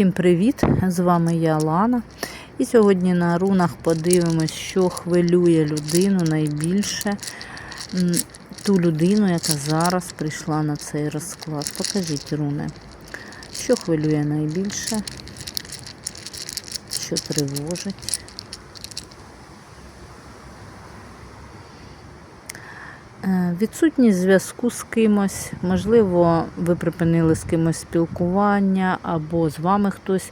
Всім привіт! З вами я Лана. І сьогодні на рунах подивимось, що хвилює людину найбільше. Ту людину, яка зараз прийшла на цей розклад. Покажіть руни. Що хвилює найбільше? Що тривожить? Відсутність зв'язку з кимось, можливо, ви припинили з кимось спілкування, або з вами хтось,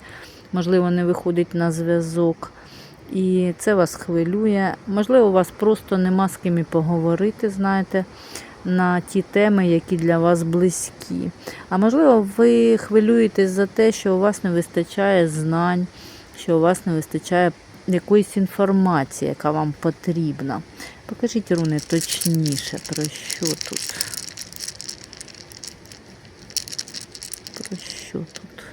можливо, не виходить на зв'язок. І це вас хвилює. Можливо, у вас просто нема з ким і поговорити, знаєте, на ті теми, які для вас близькі. А можливо, ви хвилюєтесь за те, що у вас не вистачає знань, що у вас не вистачає якоїсь інформації, яка вам потрібна. Покажіть руни точніше, про що тут? Про що тут?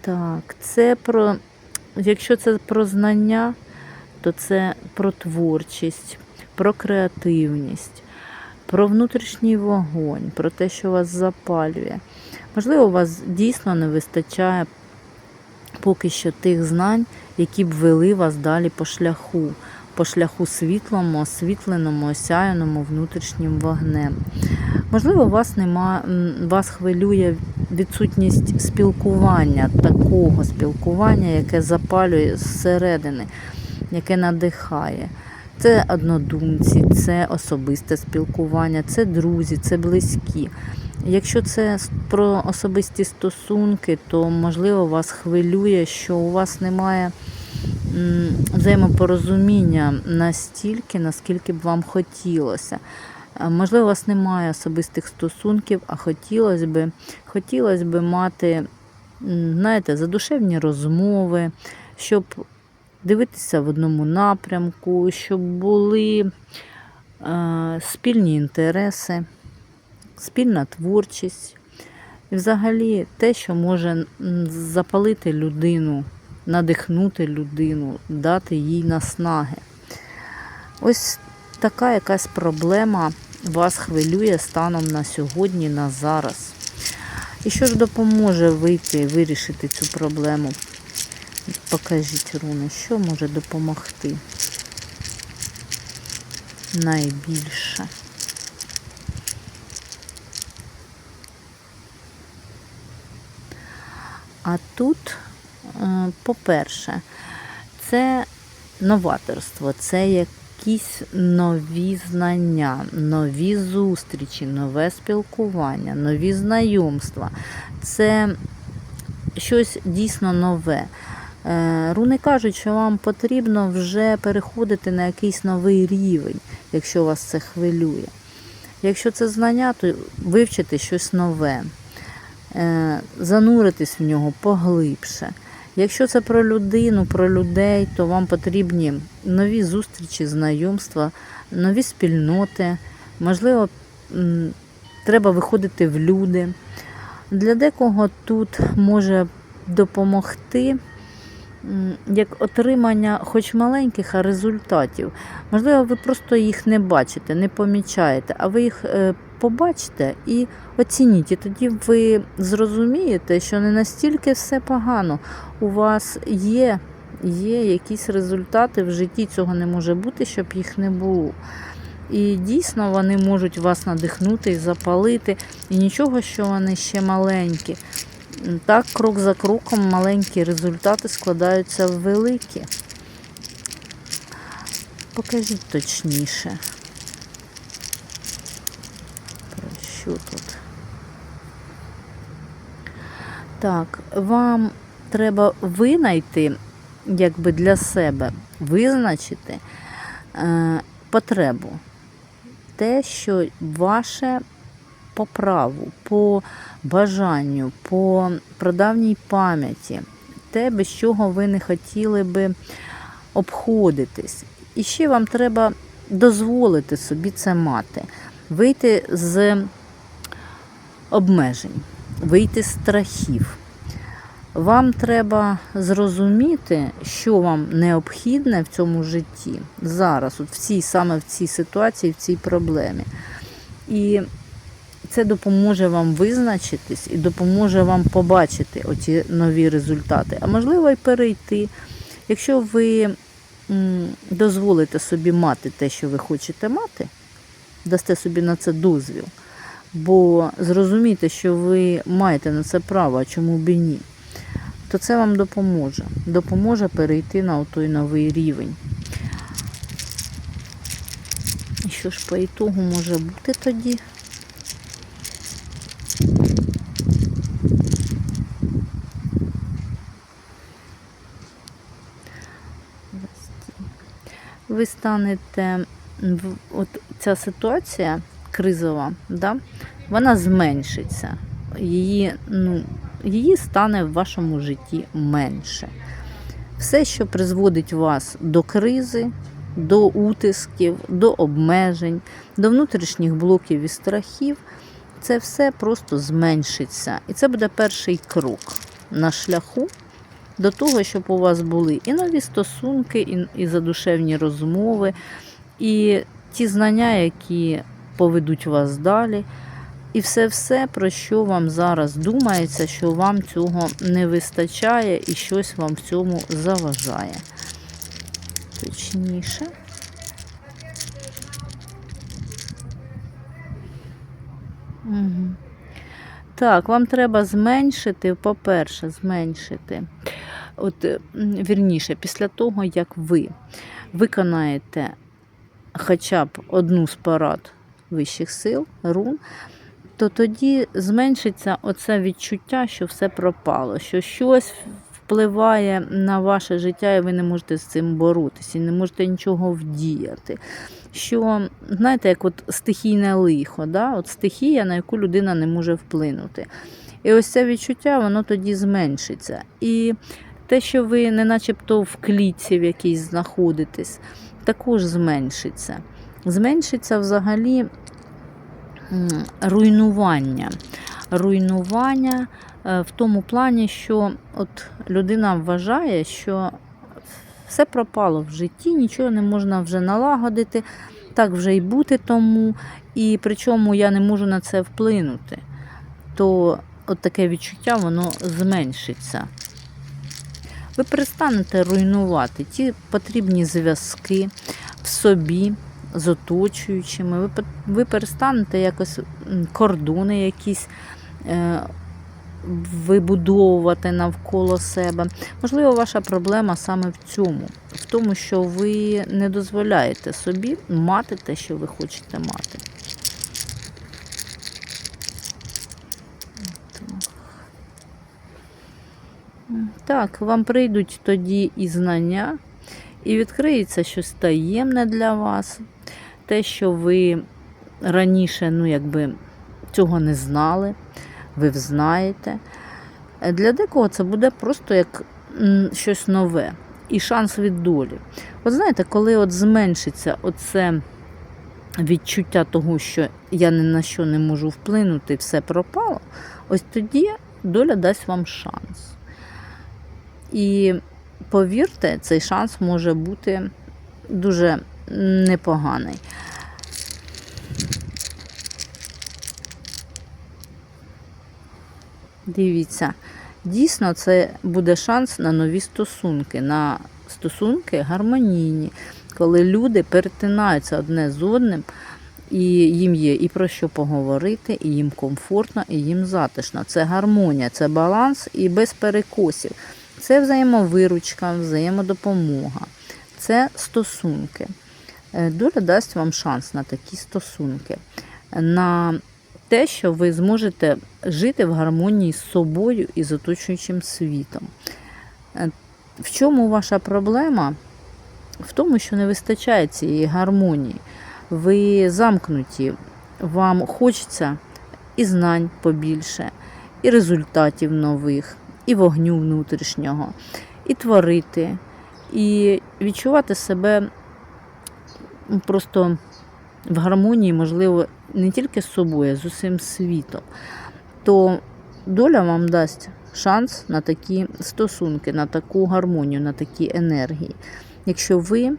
Так, це про, якщо це про знання, то це про творчість, про креативність, про внутрішній вогонь, про те, що вас запалює. Можливо, у вас дійсно не вистачає поки що тих знань, які б вели вас далі по шляху, по шляху світлому, освітленому, осяяному внутрішнім вогнем. Можливо, вас нема, вас хвилює відсутність спілкування, такого спілкування, яке запалює зсередини, яке надихає. Це однодумці, це особисте спілкування, це друзі, це близькі. Якщо це про особисті стосунки, то можливо вас хвилює, що у вас немає взаємопорозуміння настільки, наскільки б вам хотілося. Можливо, у вас немає особистих стосунків, а хотілося б, хотілося б мати, знаєте, задушевні розмови, щоб дивитися в одному напрямку, щоб були е, спільні інтереси, спільна творчість. І взагалі те, що може запалити людину, надихнути людину, дати їй наснаги. Ось така якась проблема вас хвилює станом на сьогодні, на зараз. І що ж допоможе вийти, вирішити цю проблему? Покажіть, руни, що може допомогти найбільше. А тут, е, по-перше, це новаторство, це якісь нові знання, нові зустрічі, нове спілкування, нові знайомства. Це щось дійсно нове. Е, Руни кажуть, що вам потрібно вже переходити на якийсь новий рівень, якщо вас це хвилює. Якщо це знання, то вивчити щось нове, зануритись в нього поглибше. Якщо це про людину, про людей, то вам потрібні нові зустрічі, знайомства, нові спільноти. Можливо, треба виходити в люди. Для декого тут може допомогти як отримання хоч маленьких, а результатів. Можливо, ви просто їх не бачите, не помічаєте, а ви їх е, побачите і оцініть. І тоді ви зрозумієте, що не настільки все погано. У вас є, є якісь результати в житті, цього не може бути, щоб їх не було. І дійсно вони можуть вас надихнути і запалити. І нічого, що вони ще маленькі. Так, крок за кроком маленькі результати складаються в великі. Покажіть точніше. Про тут? Так, вам треба винайти, якби для себе, визначити е, потребу. Те, що ваше по праву, по бажанню, по прадавній пам'яті, те, без чого ви не хотіли би обходитись. І ще вам треба дозволити собі це мати, вийти з обмежень, вийти з страхів. Вам треба зрозуміти, що вам необхідне в цьому житті зараз, от в цій, саме в цій ситуації, в цій проблемі. І це допоможе вам визначитись і допоможе вам побачити оці нові результати. А можливо, й перейти. Якщо ви дозволите собі мати те, що ви хочете мати, дасте собі на це дозвіл, бо зрозумієте, що ви маєте на це право, а чому б і ні, то це вам допоможе. Допоможе перейти на той новий рівень. І що ж по ітогу може бути тоді? Ви станете, от ця ситуація кризова, да, вона зменшиться. Її, ну, її стане в вашому житті менше. Все, що призводить вас до кризи, до утисків, до обмежень, до внутрішніх блоків і страхів, це все просто зменшиться. І це буде перший крок на шляху до того, щоб у вас були і нові стосунки, і, задушевні розмови, і ті знання, які поведуть вас далі. І все-все, про що вам зараз думається, що вам цього не вистачає і щось вам в цьому заважає. Точніше. Угу. Так, вам треба зменшити, по-перше, зменшити. От, вірніше, після того, як ви виконаєте хоча б одну з парад вищих сил, рун, то тоді зменшиться оце відчуття, що все пропало, що щось впливає на ваше життя, і ви не можете з цим боротися, і не можете нічого вдіяти. Що, знаєте, як от стихійне лихо, да? от стихія, на яку людина не може вплинути. І ось це відчуття, воно тоді зменшиться. І те, що ви не начебто в клітці в якійсь знаходитесь, також зменшиться. Зменшиться взагалі руйнування. Руйнування е, в тому плані, що от людина вважає, що все пропало в житті, нічого не можна вже налагодити, так вже й бути тому, і причому я не можу на це вплинути. То от таке відчуття воно зменшиться. Ви перестанете руйнувати ті потрібні зв'язки в собі з оточуючими. Ви, перестанете якось кордони якісь е, вибудовувати навколо себе. Можливо, ваша проблема саме в цьому, в тому, що ви не дозволяєте собі мати те, що ви хочете мати. Так, вам прийдуть тоді і знання, і відкриється щось таємне для вас. Те, що ви раніше, ну, якби цього не знали, ви взнаєте. Е, Для декого це буде просто як щось нове і шанс від долі. От знаєте, коли от зменшиться оце відчуття того, що я ні на що не можу вплинути, все пропало, ось тоді доля дасть вам шанс. І повірте, цей шанс може бути дуже непоганий. Дивіться, дійсно, це буде шанс на нові стосунки, на стосунки гармонійні, коли люди перетинаються одне з одним, і їм є і про що поговорити, і їм комфортно, і їм затишно. Це гармонія, це баланс і без перекосів. Це взаємовиручка, взаємодопомога, це стосунки. Е, Доля дасть вам шанс на такі стосунки, на те, що ви зможете жити в гармонії з собою і з оточуючим світом. Е, В чому ваша проблема? В тому, що не вистачає цієї гармонії. Ви замкнуті, вам хочеться і знань побільше, і результатів нових, і вогню внутрішнього, і творити, і відчувати себе просто в гармонії, можливо, не тільки з собою, а з усім світом. То доля вам дасть шанс на такі стосунки, на таку гармонію, на такі енергії, якщо ви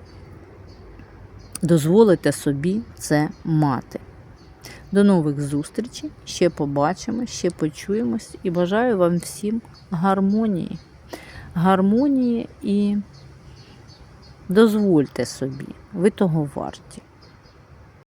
дозволите собі це мати. До нових зустрічей. Ще побачимо, ще почуємось і бажаю вам всім гармонії. Гармонії і дозвольте собі, ви того варті.